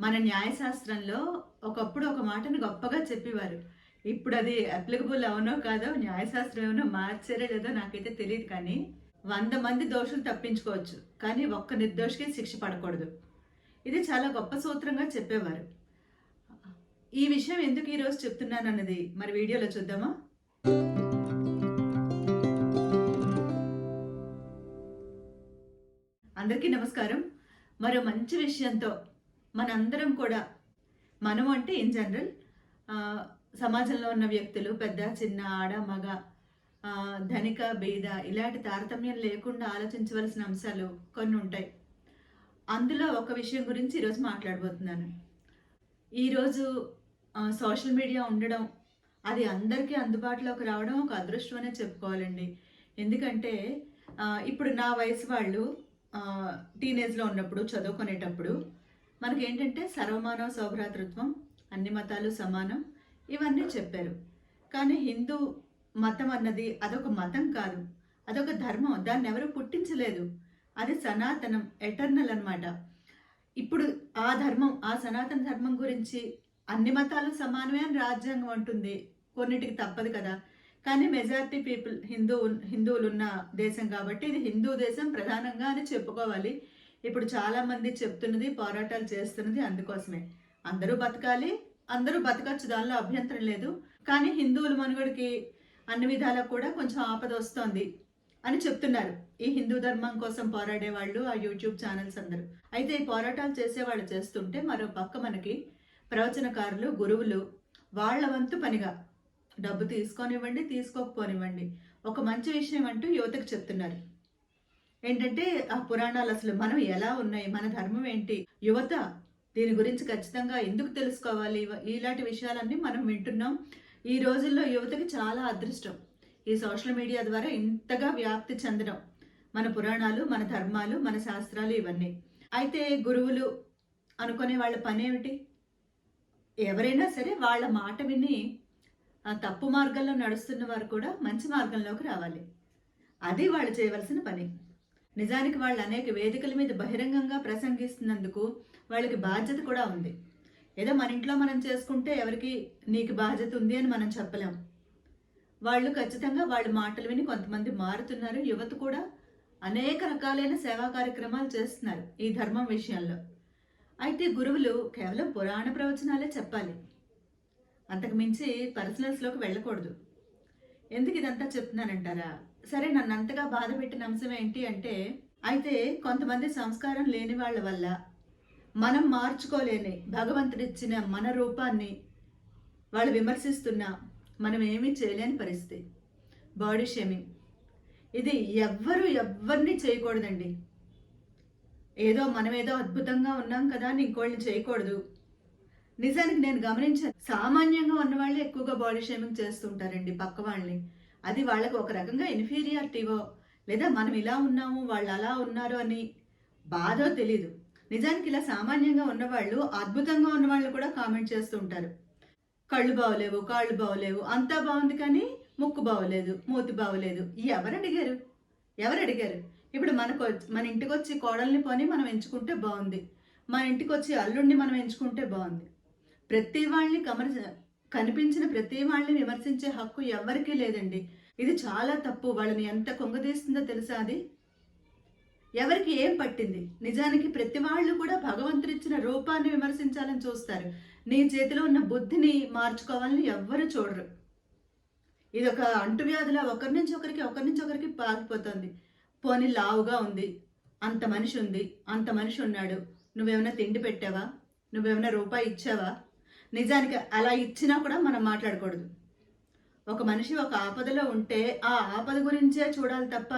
మన న్యాయశాస్త్రంలో ఒకప్పుడు ఒక మాటను గొప్పగా చెప్పేవారు. ఇప్పుడు అది అప్లికబుల్ అవునో కాదో న్యాయశాస్త్రం ఏమో మార్చారో లేదో నాకైతే తెలియదు కానీ వంద మంది దోషులు తప్పించుకోవచ్చు. కానీ ఒక్క నిర్దోషికి శిక్ష పడకూడదు. ఇది చాలా గొప్ప సూత్రంగా చెప్పేవారు. ఈ విషయం ఎందుకు ఈరోజు చెప్తున్నాను అన్నది మరి వీడియోలో చూద్దామా? అందరికీ నమస్కారం. మరో మంచి విషయంతో మనందరం కూడా మనం అంటే ఇన్ జనరల్ సమాజంలో ఉన్న వ్యక్తులు పెద్ద చిన్న ఆడ మగ ధనిక బీద ఇలాంటి తారతమ్యం లేకుండా ఆలోచించవలసిన అంశాలు కొన్ని ఉంటాయి. అందులో ఒక విషయం గురించి ఈరోజు మాట్లాడబోతున్నాను. ఈరోజు సోషల్ మీడియా ఉండడం అది అందరికీ అందుబాటులోకి రావడం ఒక అదృష్టం అనే చెప్పుకోవాలండి. ఎందుకంటే ఇప్పుడు నా వయసు వాళ్ళు టీనేజ్లో ఉన్నప్పుడు చదువుకునేటప్పుడు మనకి ఏంటంటే సర్వమానవ సౌభ్రాతృత్వం అన్ని మతాలు సమానం ఇవన్నీ చెప్పారు. కానీ హిందూ మతం అన్నది అదొక మతం కాదు. అదొక ధర్మం. దాన్ని ఎవరు పుట్టించలేదు. అది సనాతనం ఎటర్నల్ అన్నమాట. ఇప్పుడు ఆ ధర్మం ఆ సనాతన ధర్మం గురించి అన్ని మతాలు సమానమే అని రాజ్యాంగం అంటుంది. కొన్నిటికి తప్పదు కదా. కానీ మెజారిటీ పీపుల్ హిందూ హిందువులు ఉన్న దేశం కాబట్టి ఇది హిందూ దేశం ప్రధానంగా అని చెప్పుకోవాలి. ఇప్పుడు చాలా మంది చెప్తున్నది పోరాటాలు చేస్తున్నది అందుకోసమే. అందరూ బతకాలి అందరూ బతకచ్చు దానిలో అభ్యంతరం లేదు. కానీ హిందువుల మనుగడికి అన్ని విధాలా కూడా కొంచెం ఆపద వస్తోంది అని చెప్తున్నారు. ఈ హిందూ ధర్మం కోసం పోరాడే వాళ్ళు ఆ యూట్యూబ్ ఛానల్స్ అందరూ. అయితే ఈ పోరాటాలు చేసేవాళ్ళు చేస్తుంటే మరో పక్క మనకి ప్రవచనకారులు గురువులు వాళ్ళ వంతు పనిగా డబ్బు తీసుకోనివ్వండి తీసుకోకపోనివ్వండి. ఒక మంచి విషయం అంటూ యువతకు చెప్తున్నారు. ఏంటంటే ఆ పురాణాలు అసలు మనం ఎలా ఉన్నాయి మన ధర్మం ఏంటి యువత దీని గురించి ఖచ్చితంగా ఎందుకు తెలుసుకోవాలి ఇలాంటి విషయాలన్నీ మనం వింటున్నాం. ఈ రోజుల్లో యువతకి చాలా అదృష్టం. ఈ సోషల్ మీడియా ద్వారా ఇంతగా వ్యాప్తి చెందడం. మన పురాణాలు మన ధర్మాలు మన శాస్త్రాలు ఇవన్నీ. అయితే గురువులు అనుకునే వాళ్ళ పని ఏమిటి? ఎవరైనా సరే వాళ్ళ మాట విని తప్పు మార్గంలో నడుస్తున్న వారు కూడా మంచి మార్గంలోకి రావాలి. అది వాళ్ళు చేయవలసిన పని. నిజానికి వాళ్ళు అనేక వేదికల మీద బహిరంగంగా ప్రసంగిస్తున్నందుకు వాళ్ళకి బాధ్యత కూడా ఉంది. ఏదో మన ఇంట్లో మనం చేసుకుంటే ఎవరికి నీకు బాధ్యత ఉంది అని మనం చెప్పలేం. వాళ్ళు ఖచ్చితంగా వాళ్ళ మాటలు విని కొంతమంది మారుతున్నారు. యువత కూడా అనేక రకాలైన సేవా కార్యక్రమాలు చేస్తున్నారు ఈ ధర్మం విషయంలో. అయితే గురువులు కేవలం పురాణ ప్రవచనాలే చెప్పాలి. అంతకుమించి పర్సనల్స్లోకి వెళ్ళకూడదు. ఎందుకు ఇదంతా చెప్తున్నానంటారా? సరే నన్ను అంతగా బాధ పెట్టిన అంశం ఏంటి అంటే అయితే కొంతమంది సంస్కారం లేని వాళ్ళ వల్ల మనం మార్చుకోలేని భగవంతుడిచ్చిన మన రూపాన్ని వాళ్ళు విమర్శిస్తున్నా మనం ఏమీ చేయలేని పరిస్థితి. Body shaming. ఇది ఎవ్వరు ఎవ్వరిని చేయకూడదండి. ఏదో మనం ఏదో అద్భుతంగా ఉన్నాం కదా అని ఇంకోళ్ళని చేయకూడదు. నిజానికి నేను గమనించాను సామాన్యంగా ఉన్న వాళ్ళే ఎక్కువగా బాడీ షేమింగ్ చేస్తుంటారండి పక్క వాళ్ళని అది వాళ్ళకి ఒక రకంగా ఇన్ఫీరియారిటీవో లేదా మనం ఇలా ఉన్నాము వాళ్ళు అలా ఉన్నారు అని బాధో తెలీదు. నిజానికి ఇలా సామాన్యంగా ఉన్నవాళ్ళు అద్భుతంగా ఉన్నవాళ్ళు కూడా కామెంట్ చేస్తూ ఉంటారు. కళ్ళు బాగోలేవు కాళ్ళు బాగోలేవు అంతా బాగుంది కానీ ముక్కు బాగోలేదు మూతి బాగోలేదు ఎవరు అడిగారు? ఎవరు అడిగారు? ఇప్పుడు మనకు మన ఇంటికి వచ్చి కోడల్ని పోని మనం ఎంచుకుంటే బాగుంది మన ఇంటికి వచ్చి అల్లుడిని మనం ఎంచుకుంటే బాగుంది ప్రతి వాళ్ళని కమర్ కనిపించిన ప్రతి వాళ్ళని విమర్శించే హక్కు ఎవ్వరికీ లేదండి. ఇది చాలా తప్పు. వాళ్ళని ఎంత కొంగదీస్తుందో తెలుసా అది? ఎవరికి ఏం పట్టింది? నిజానికి ప్రతి వాళ్ళు కూడా భగవంతుడిచ్చిన రూపాన్ని విమర్శించాలని చూస్తారు. నీ చేతిలో ఉన్న బుద్ధిని మార్చుకోవాలని ఎవ్వరు చూడరు. ఇది ఒక అంటువ్యాధిలా ఒకరి నుంచి ఒకరికి ఒకరి నుంచి ఒకరికి పాకిపోతుంది పోనీ లావుగా ఉంది అంత మనిషి ఉంది అంత మనిషి ఉన్నాడు నువ్వేమైనా తిండి పెట్టావా? నువ్వేమైనా రూపాయి ఇచ్చావా? నిజానికి అలా ఇచ్చినా కూడా మనం మాట్లాడకూడదు. ఒక మనిషి ఒక ఆపదలో ఉంటే ఆ ఆపద గురించే చూడాలి తప్ప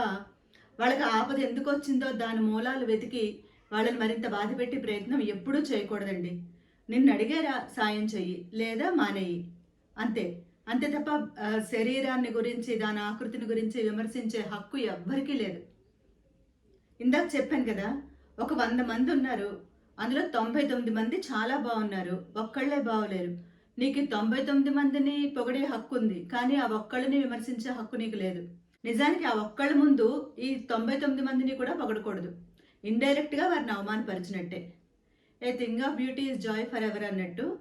వాళ్ళకి ఆపద ఎందుకు వచ్చిందో దాని మూలాలు వెతికి వాళ్ళని మరింత బాధపెట్టి ప్రయత్నం ఎప్పుడూ చేయకూడదండి. నిన్ను అడిగారా? సాయం చెయ్యి. లేదా మానేయి. అంతే. అంతే తప్ప శరీరాన్ని గురించి దాని ఆకృతిని గురించి విమర్శించే హక్కు ఎవ్వరికీ లేదు. ఇందాక చెప్పాను కదా ఒక వంద మంది ఉన్నారు. అందులో తొంభై తొమ్మిది మంది చాలా బాగున్నారు. ఒక్కళ్ళే బాగోలేరు. నీకు తొంభై తొమ్మిది మందిని పొగిడే హక్కు ఉంది కానీ ఆ ఒక్కళ్ళని విమర్శించే హక్కు నీకు లేదు. నిజానికి ఆ ఒక్కళ్ళ ముందు ఈ తొంభై తొమ్మిది మందిని కూడా పొగడకూడదు. ఇండైరెక్ట్గా వారిని అవమానపరిచినట్టే. A thing of beauty is joy forever అన్నట్టు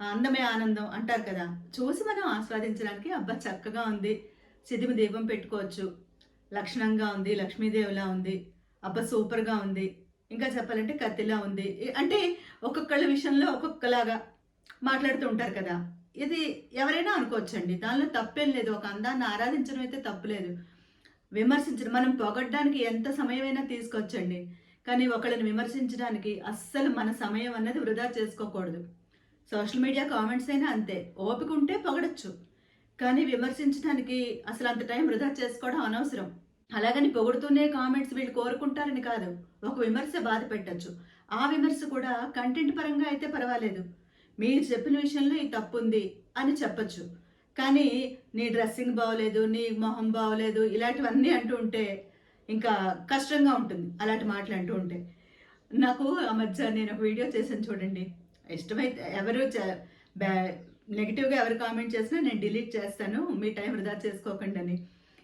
అందమే ఆనందం అంటారు కదా. చూసి మనం ఆస్వాదించడానికి అబ్బా చక్కగా ఉంది. సిదిమి దీపం పెట్టుకోవచ్చు. లక్షణంగా ఉంది లక్ష్మీదేవిలా ఉంది. అబ్బా సూపర్గా ఉంది. ఇంకా చెప్పాలంటే కత్తిలా ఉంది. అంటే ఒక్కొక్కళ్ళ విషయంలో ఒక్కొక్కలాగా మాట్లాడుతూ ఉంటారు కదా. ఇది ఎవరైనా అనుకోవచ్చండి. దానిలో తప్పేం లేదు. ఒక అందాన్ని ఆరాధించడం అయితే తప్పులేదు విమర్శించడం మనం పొగడ్డానికి ఎంత సమయమైనా తీసుకోవచ్చండి. కానీ ఒకళ్ళని విమర్శించడానికి అస్సలు మన సమయం అన్నది వృధా చేసుకోకూడదు. సోషల్ మీడియా కామెంట్స్ అయినా అంతే. ఓపిక ఉంటే పొగడచ్చు. కానీ విమర్శించడానికి అసలు అంత టైం వృధా చేసుకోవడం అనవసరం. అలాగని పొగుడుతూనే కామెంట్స్ వీళ్ళు కోరుకుంటారని కాదు. ఒక విమర్శ బాధ పెట్టచ్చు. ఆ విమర్శ కూడా కంటెంట్ పరంగా అయితే పర్వాలేదు. మీరు చెప్పిన విషయంలో ఈ తప్పు ఉంది అని చెప్పచ్చు. కానీ నీ డ్రెస్సింగ్ బాగోలేదు నీ మొహం బాగోలేదు ఇలాంటివన్నీ అంటూ ఉంటే ఇంకా కష్టంగా ఉంటుంది అలాంటి మాటలు అంటూ ఉంటే. నాకు ఆ మధ్య నేను ఒక వీడియో చేశాను చూడండి. ఇష్టమైతే ఎవరు నెగిటివ్గా ఎవరు కామెంట్ చేసినా నేను డిలీట్ చేస్తాను. మీ టైం వృధా చేసుకోకండి అని.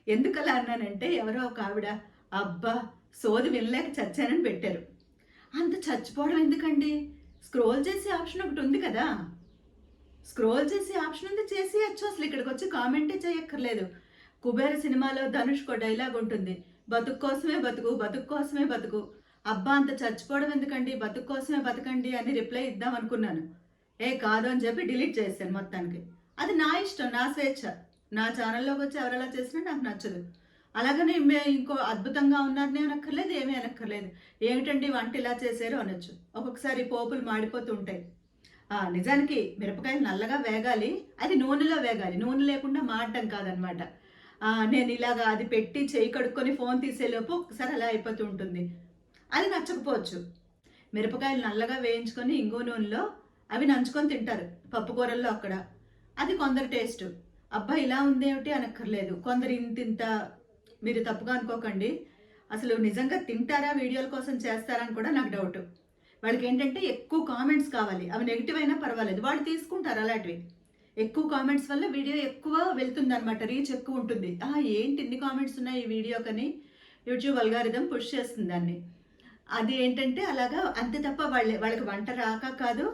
ఎందుకలా అన్నానంటే ఎవరో ఒక ఆవిడ అబ్బా సోది వినలేక చచ్చానని పెట్టారు. అంత చచ్చిపోవడం ఎందుకండి? స్క్రోల్ చేసే ఆప్షన్ ఒకటి ఉంది కదా. స్క్రోల్ చేసే ఆప్షన్ ఉంది చేసేయచ్చు. అసలు ఇక్కడికి వచ్చి కామెంటే చేయక్కర్లేదు. కుబేర సినిమాలో ధనుష్ కో డైలాగ్ ఉంటుంది. బతుకు కోసమే బతుకు బతుకు కోసమే బతుకు. అబ్బా అంత చచ్చిపోవడం ఎందుకండి? బతుకు కోసమే బతకండి అని రిప్లై ఇద్దాం అనుకున్నాను. ఏ కాదు అని చెప్పి డిలీట్ చేశాను మొత్తానికి. అది నా ఇష్టం నా స్వేచ్ఛ. నా ఛానల్లోకి వచ్చి ఎవరెలా చేసినా నాకు నచ్చదు. అలాగనే ఇంకో అద్భుతంగా ఉన్నారని అనక్కర్లేదు ఏమీ అనక్కర్లేదు. ఏమిటండి వంట ఇలా చేశారు అనొచ్చు. ఒక్కొక్కసారి పోపులు మాడిపోతూ ఉంటాయి. నిజానికి మిరపకాయలు నల్లగా వేగాలి అది నూనెలో వేగాలి. నూనె లేకుండా మాడటం కాదనమాట. నేను ఇలాగా అది పెట్టి చేయి కడుక్కొని ఫోన్ తీసేలోపు ఒకసారి అలా అయిపోతూ ఉంటుంది. అది నచ్చకపోవచ్చు. మిరపకాయలు నల్లగా వేయించుకొని ఇంగు నూనెలో అవి నంచుకొని తింటారు పప్పుకూరల్లో అక్కడ. అది కొందరు టేస్ట్. అబ్బా ఇలా ఉందేమిటి అనక్కర్లేదు. కొందరు ఇంత ఇంత మీరు తప్పుగా అనుకోకండి. అసలు నిజంగా తింటారా వీడియోల కోసం చేస్తారా అని కూడా నాకు డౌట్ వాళ్ళకి ఏంటంటే ఎక్కువ కామెంట్స్ కావాలి. అవి నెగిటివ్ అయినా పర్వాలేదు. వాళ్ళు తీసుకుంటారు అలాంటివి. ఎక్కువ కామెంట్స్ వల్ల వీడియో ఎక్కువ వెళ్తుంది అనమాట రీచ్ ఎక్కువ ఉంటుంది. ఆ ఏంటి ఇన్ని కామెంట్స్ ఉన్నాయి ఈ వీడియోకని యూట్యూబ్ అల్గారిథం పుష్ చేస్తుంది దాన్ని. అది ఏంటంటే అలాగా అంతే తప్ప వాళ్ళ వాళ్ళకి వంట రాక కాదు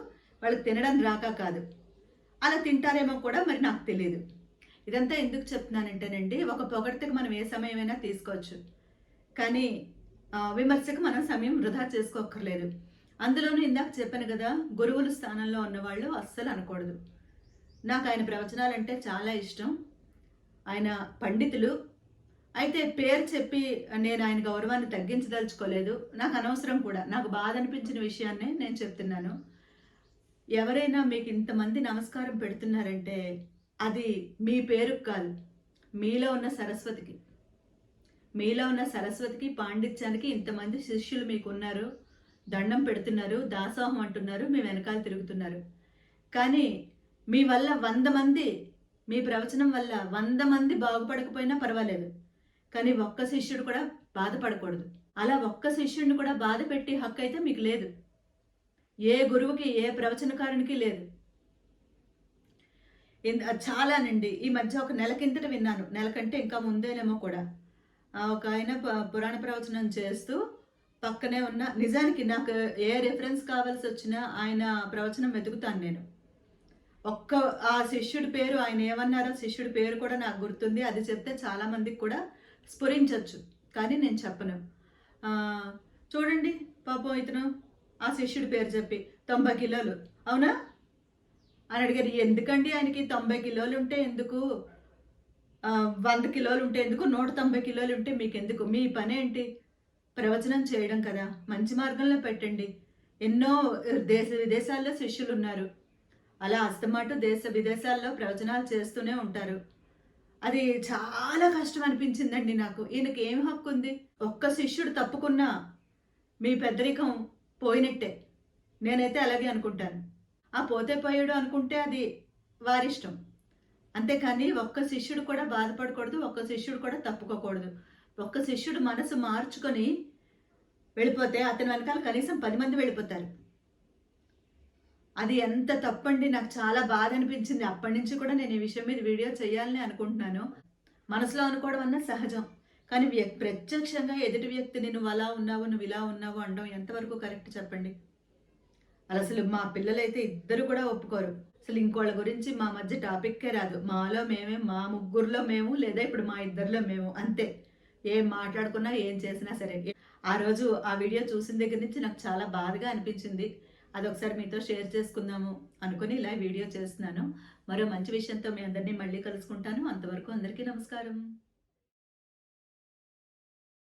వాళ్ళకి తినడం రాక కాదు. అలా తింటారేమో కూడా మరి నాకు తెలియదు ఇదంతా ఎందుకు చెప్తున్నానంటేనండి ఒక పొగడ్తకు మనం ఏ సమయమైనా తీసుకోవచ్చు. కానీ విమర్శకు మనం సమయం వృధా చేసుకోక్కర్లేదు. అందులోనూ ఇందాక చెప్పాను కదా గురువుల స్థానంలో ఉన్నవాళ్ళు అస్సలు అనకూడదు. నాకు ఆయన ప్రవచనాలంటే చాలా ఇష్టం. ఆయన పండితులు. అయితే పేరు చెప్పి నేను ఆయన గౌరవాన్ని తగ్గించదలుచుకోలేదు. నాకు అనవసరం కూడా. నాకు బాధ అనిపించిన విషయాన్నే నేను చెప్తున్నాను. ఎవరైనా మీకు ఇంతమంది నమస్కారం పెడుతున్నారంటే అది మీ పేరుకు కాదు. మీలో ఉన్న సరస్వతికి. మీలో ఉన్న సరస్వతికి పాండిత్యానికి ఇంతమంది శిష్యులు మీకు ఉన్నారు దండం పెడుతున్నారు దాసోహం అంటున్నారు మీ వెనకాల తిరుగుతున్నారు. కానీ మీ వల్ల వంద మంది మీ ప్రవచనం వల్ల వంద మంది బాగుపడకపోయినా పర్వాలేదు. కానీ ఒక్క శిష్యుడు కూడా బాధపడకూడదు. అలా ఒక్క శిష్యుడిని కూడా బాధ పెట్టి హక్కు అయితే మీకు లేదు. ఏ గురువుకి ఏ ప్రవచనకారునికి లేదు. చాలానండి. ఈ మధ్య ఒక నెల కిందట విన్నాను. నెల కంటే ఇంకా ముందేనేమో కూడా. ఒక ఆయన పురాణ ప్రవచనం చేస్తూ పక్కనే ఉన్న నిజానికి నాకు ఏ రిఫరెన్స్ కావాల్సి వచ్చినా ఆయన ప్రవచనం వెతుకుతాను నేను. ఒక్క ఆ శిష్యుడి పేరు ఆయన ఏమన్నారో శిష్యుడి పేరు కూడా నాకు గుర్తుంది. అది చెప్తే చాలామందికి కూడా స్ఫురించవచ్చు కానీ నేను చెప్పను. చూడండి పాపం ఇతను ఆ శిష్యుడి పేరు చెప్పి తొంభై కిలోలు. అవునా? అని అడిగారు ఎందుకండి ఆయనకి తొంభై కిలోలు ఉంటే ఎందుకు? వంద కిలోలు ఉంటే ఎందుకు? నూట తొంభై కిలోలు ఉంటే మీకు ఎందుకు మీ పని ఏంటి? ప్రవచనం చేయడం కదా మంచి మార్గంలో పెట్టండి. ఎన్నో దేశ విదేశాల్లో శిష్యులు ఉన్నారు. అలా అస్తమాటు దేశ విదేశాల్లో ప్రవచనాలు చేస్తూనే ఉంటారు. అది చాలా కష్టం అనిపించిందండి నాకు. ఈయనకి ఏం హక్కు ఉంది? ఒక్క శిష్యుడు తప్పుకున్నా మీ పెద్దరికం పోయినట్టే. నేనైతే అలాగే అనుకుంటాను. ఆ పోతే పోయాడు అనుకుంటే అది వారిష్టం. అంతేకాని ఒక్క శిష్యుడు కూడా బాధపడకూడదు ఒక్క శిష్యుడు కూడా తప్పుకోకూడదు. ఒక్క శిష్యుడు మనసు మార్చుకొని వెళ్ళిపోతే అతని వెనకాల కనీసం పది మంది వెళ్ళిపోతారు. అది ఎంత తప్పండి నాకు చాలా బాధ అనిపించింది. అప్పటి నుంచి కూడా నేను ఈ విషయం మీద వీడియో చేయాలని అనుకుంటున్నాను. మనసులో అనుకోవడం అన్న సహజం. కానీ ప్రత్యక్షంగా ఎదుటి వ్యక్తిని నువ్వు అలా ఉన్నావు నువ్వు ఇలా ఉన్నావు అనడం ఎంతవరకు కరెక్ట్ చెప్పండి? అలా అసలు మా పిల్లలైతే ఇద్దరు కూడా ఒప్పుకోరు. అసలు ఇంకోళ్ళ గురించి మా మధ్య టాపిక్కే రాదు. మాలో మేమే మా ముగ్గురులో మేము లేదా ఇప్పుడు మా ఇద్దరిలో మేము అంతే. ఏం మాట్లాడుకున్నా ఏం చేసినా సరే. ఆ రోజు ఆ వీడియో చూసిన దగ్గర నుంచి నాకు చాలా బాధగా అనిపించింది. అది ఒకసారి మీతో షేర్ చేసుకుందాము అనుకుని ఇలా వీడియో చేస్తున్నాను. మరో మంచి విషయంతో మీ అందరినీ మళ్ళీ కలుసుకుంటాను. అంతవరకు అందరికీ నమస్కారం.